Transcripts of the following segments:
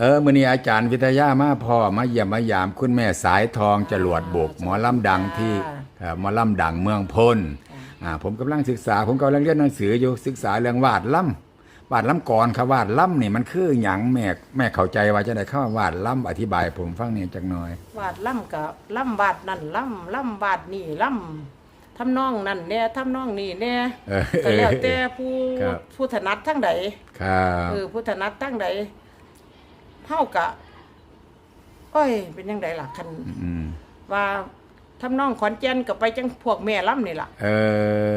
เออมื้อนี้อาจารย์วิทยามาพ่อมาเยี่ยมมายามคุณแม่สายทองจรวดบุกหมอลำดังที่เอ่อหมอลำดังเมืองพลอ่าผมกำลังศึกษา ผมกำลังเรียนหนังสืออยู่ศึกษาเรื่องวาดล่ำวาดล่ำก่อนครับวาดล่ำนี่มันคือหยังแม่แม่เข้าใจว่าจะได้เข้าวาดล่ำอธิบาย ผมฟังเนี่ยจักหน่อย วาดล่ำกับล่ำวาดนั่นล่ำล่ำวาดนี่ล่ำทำนองนั่นแน่ทำนองนี่แน่เออก็แล้วแต่ผู้ครับผู้ถนัดทั้งใดครับเออผู้ถนัดทั้งใด เท่ากับโอ้ย เป็นยังไงล่ะคันอืมว่า ทำนองขอนแก่นกับไปจังพวกแม่ล่ำนี่ล่ะเอ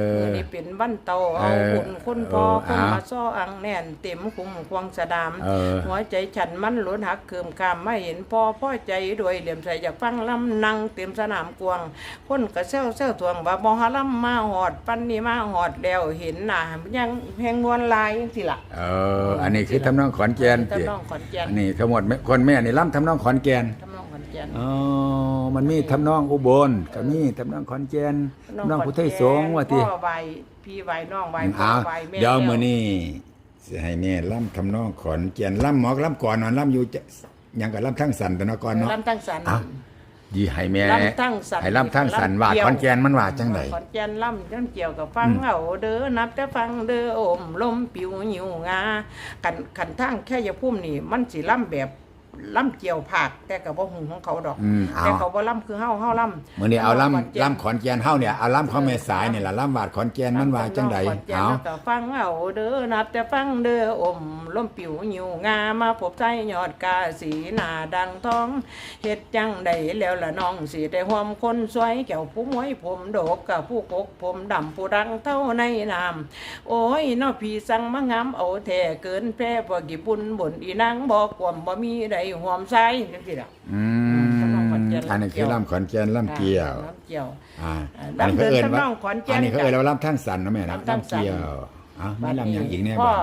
อเออนี่เป็นบ้านเตาเอาเออหุ่นคนพอเออคนเอามาซ้ออังแน่นเต็มคุ้มควงสะดาม เออ หัวใจฉันมันหลุนหักเคืมกามไม่เห็นพอพ่อใจด้วยเหลี่ยมใส่อยากฟังลำนังเต็มสนามกวาง คนกระเซวเซวทวงว่าบ่ฮาลำมาหอด ปันนี้มาหอดแล้วเห็นหน้ายังแหงนวลลายจังสิล่ะ เออ อันนี้คือทำนองขอนแก่นทำนองขอนแก่น อันนี้ทั้งหมดแม่คนแม่นี่ล่ำทำนองขอนแก่นทำนองขอน แก่น อ๋อมันมีทำนองอุบลก็มีทำนองขอนแก่นทำนองพุทธไทยสงฆ์ว่าติพ่อใบพี่ใบน้องใบพ่ออ้าวใบแม่เดี๋ยวแก้มื้อนี้สิให้แม่ล่ำทำนองขอนแก่นล่ำหมอกล่ำก่อนนอนล่ำอยู่จะหยังก็ล่ำทั้งสันแต่เนาะก่อนเนาะลำตั้งสันอ้าวยีให้แม่ลำทั้งสัน ให้ล่ำทั้งสันว่าลำเกี่ยวขอนแก่นมันว่าจังได ขอนแก่นล่ำจังเกี่ยวกับฟังเอาเด้อนับแต่ฟังเด้อโอมลมปิวหิวงากันขันทางแค่อยาพุ่มนี่ มันสิล่ำแบบ ล่ำเกี่ยวผักแต่กับบ่หุงของเขาดอก อืมเอา แต่เขาบ่ล่ำคือเฮาเฮาล่ำมื้อนี้เอาล่ำขนแก่นล่ำขอนแก่นเฮาเนี่ยเอาล่ำเข้าแม่สายนี่ล่ะล่ำวาดขอนแก่นมันว่าจังไดขอนแก่นเอา แล้วก็ฟังเอาเด้อนับแต่ฟังเด้ออมลมปิวหิวงามาพบใจยอดกาสีหน้าดังทองเฮ็ดจังใดแล้วละน้องสิได้หวมคนสวยแก้วผู้มวยผมโดกกับผู้กกผมดำผู้รังเท่าในนาม โอ้ยน้อพี่สั่งมางามเอาแท้เกินแพร่บ่กี่บุญบนอีนางบ่กวมบ่มีใดห่วมใส่จังซี่ล่ะ อืทำนองขอนแก่นอันนี้คือล่ำขอนแก่นล่ำเกี่ยวน้ำเกี่ยวอ่าอ่าอันนี้เขาเอิ้นดำเดินว่าทำนองขอนแก่นอันนี้เขาเอิ้นว่าล่ำทั้งสันนะแม่นะลำทั้งสันล่ำเกี่ยวอะมีล่ำอย่างอีกแน่พ่บ่อ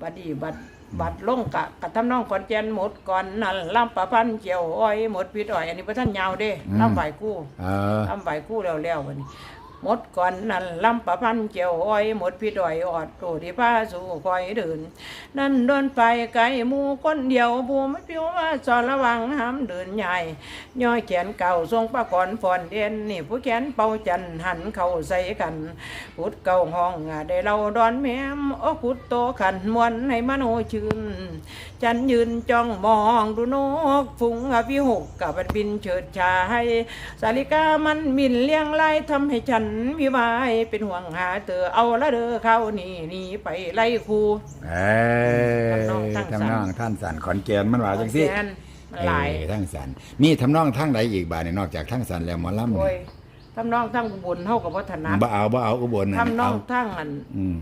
บัดนี้บัดบัดลงกะกะทำนองขอนแก่นหมดก่อนนั่นลำประพันธ์เกี่ยวอ้อยหมดปิดอ้อย อันนี้บ่ทันยาวเด้ลำไหวกู้เออลำไหวกู้แล้วๆบัดนี้ หมดก่อนนั่นลำประพันธ์เกี่ยวอ้อย หมดปิดอยออดโตที่พาสู่คอยเดิน นั่นเดินไปไกลหมูคนเดียวผู้ไม่เปียวว่าสอนระวังห้ามเดินใหญ่ย่อยแขนเก่าทรงประกอนฟอนเด่นนี่ผู้แขนเป่าจันหันเข้าใส่กันพุดเก่าห้องได้เราดอนแม่มโอ้พุดโตขันมวนให้มโนชื่นจันยืนจ้องมองดูนกฟุ้งอภิหกกับมันบินเฉิดชายสาลิกามันบินเลี้ยงไล่ทำให้ฉันวิวายเป็นห่วงหาเธอเอาละเด้อเข้านี่นี่ไปไล่ครู เอ้ยทำนองทั้งสันทำนองท่านสันขอนแก่นมันว่าจังซี่แกนมันหลาย เออทั้งสันมีทำนองทั้งใดอีกบาดนี่นอกจากทั้งสันแล้วหมอลำโอ้นี่ยทำนองทั้งอุบุญเท่ากับวัฒนะบ่เอาบ่เอาอุบลนั่นทำนองเอาทั้งอันอืม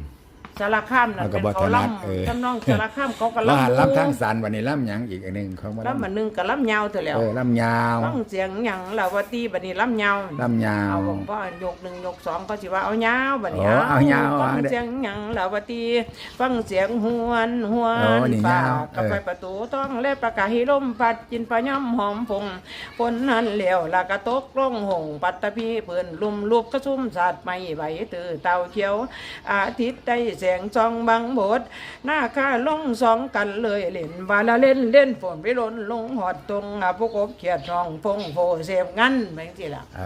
สารข้ามนั่นเอากัเป็บนเขาวัฒนะเออ ล่ำทำนองสารข้ามเขาก็ว่าล่ำลำทั้งสันวันนี้ลำหยังอีกอันหนึงของหมอล่ำลำมันหนึงกับล่ำยาวเถอะแล้วเออลำยาวฟังเสียงหยังแล้วว่าตีบัดนี้ล่ำยาวลำยาว เอาบอกว่ายกหนึ่งยกสองก็สิว่าเอายาวบัดนี้โอ้เอายาวฟังเอาเด้อเสียงหยังแล้วว่าตีฟังเสียงหวนหวโอ้นนี่ป่ายาวกับเออไปประตูต้องเล็ประกาศให้ลมพัดจินปะย่ำหอมพงฝนนั้นเหลวแล้วก็ตกลงหงปัตตพีเพื่อนลุมลูกกระซุ่มสาดไม่ไหวตือเต่าเขียว อาทิตย์ได้แสสงจองบังบดหน้าข้าลงสองกันเลยเล่นวาละเล่นเล่นฝนไปล้นลงหอดตรงอาพวกบเขียดทองพงโฟเสพงั้นแม่งสิล่ะเอ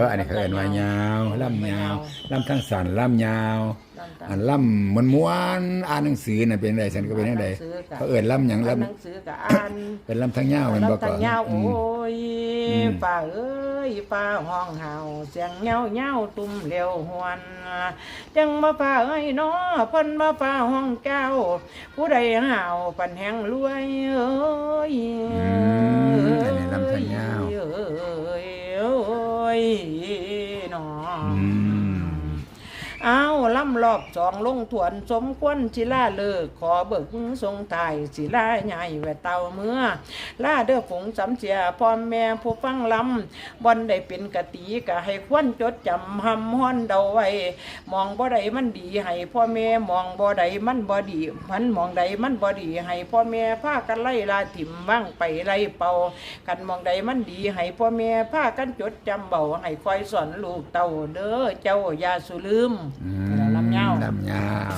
อ อันนี้เขาเอินว่ายาวลำยาวลำทั้งสันลำยาว อันล่ำมันม้วนๆอ่านหนังสือน่ะเป็นไดฉันก็เป็นจังไดเขาเอิ้นล่ำหยังอ่านล่ำหนังสือกับอ่านเป็นลำทั้งยาวแมันบ่ลำก่ตัอนงยาวอืโอ้มยอืมป้าเอ้ยป้าห้องเห่าเสียงเงาเงาตุ้มเร็วหวนจังมาป้าเอ้ยน้อเพิ่นมาป้าห้องเจ้า ผู้ใดเห่าปันแหงรวยเอ้ยมอันนี้ลำทั้งยาวเอ้ยเอ้ยน้อ อืมเอาล่ำรอบสองลงถวนสมควรศิลาเลิกขอเบิกทรงไทยศิลาใหญ่แวเต่าเมื่อล่าเด้อฝงสำเสียพ่อแม่ผู้ฟังลำบอนได้เป็นกะตีกะให้ควนจดจำหำฮ้อนเดาไว้ มองบ่ใดมันดีให้พ่อแม่มองบ่ใดมันบ่ดี มันมองใดมันบ่ดีให้พ่อแม่พากันไล่ลาถิ่มว่างไปไล่เป่ากันมองใดมันดีให้พ่อแม่พากันจดจำเบาให้คอยสอนลูกเต่าเด้อเจ้าอย่าสุลืมอืลำยาวลำยาว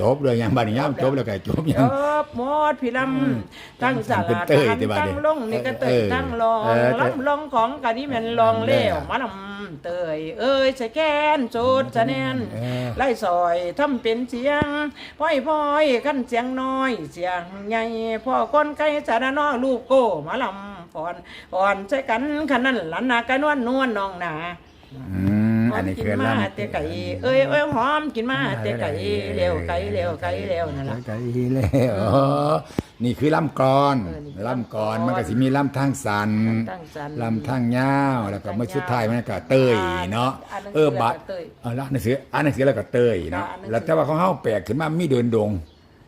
จบเลยยังบัดนี้ยามจบแล้วก็จบจยังบหมดพี่ลำตั้งสาเป็นราเต้ยตั้งที่ว่าตั้งเนี่ยลงนี่ก็เตยเออตั้งลองเออแต่ลำลองของกะนี่แม่นลองเลี้ยวมาลำเตยเอ้ยสแกนโจดสะแนนเออไล่ซอยทำเป็นเสียงพ่อยพ่อยขั้นเสียงน้อย เสียงใหญ่พ่อก้นไก่สารนอลูกโก้มาลำก่อนก่อนใช้กันขนันหลันนากะนวลนวลน้องหนาอื มอันนี้กิคือมาลำเตะไก่เอ้ยเอ้ยหอมกินมาเตะไก่เร็วไก่เร็วไก่เร็วนั่นล่ะ ไก่แล้วอ๋อนี่คือลำกรอนเออนี่คือลำกรอนลำกลอนมันก็สิมีลำทางสันลำทางสันลำทางยาวแล้วก็เมื่อสุดท้ายมันก็เตยเนาะอ่านหนังสือเออบัดแล้วก็เต้ยเออละหนังสืออ่านหนังสือแล้วก็เตยเนาะอ่านหนังสือ แล้วแต่ว่าของเฮาแปลกขึ้นมามีเดินดง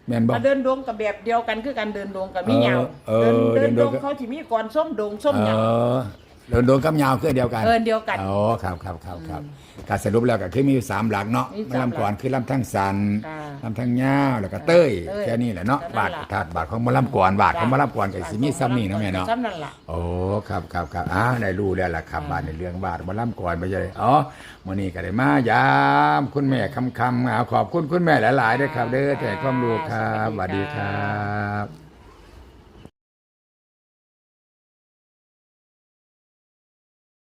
แม่นบ่ มาเดินดงกับแบบเดียวกันคือการเดินดงกับมีเหยาเออเดินเดิเดินนดดงงก็เขาที่มีก่อนส้มดงส้มเอเหยาอ เดินดงกับยาวคืออันเดียวกันเอออันเดียวกัน อ๋อครับครับครับครับการสรุปแล้วก็คือมีอยู่สามหลักเนาะมีสามหลักลำก่อนคือลำทางสันค่ะลำทางยาวแล้วก็เต้ยเต้ยแค่นี้แหละเนาะแค่นั้นบาทล่ะ ถาดบาทของหมะลำก่อนบาทของหมะลำก่อนก็สิมีซ้ำนี่เนาะแม่เนาะ ซ้ำนั่นล่ะ โอ้ครับครับครับอ่าได้รู้แล้วล่ะครับบาทในเรื่องบาทหมะลำก่อนไปเลยอ๋อมื้อนี้ก็ได้มายามคุณแม่คำคำๆอ่าขอบคุณคุณแม่หลายๆด้วยครับ เด้อแจกความรู้ครับสวัสดีครับ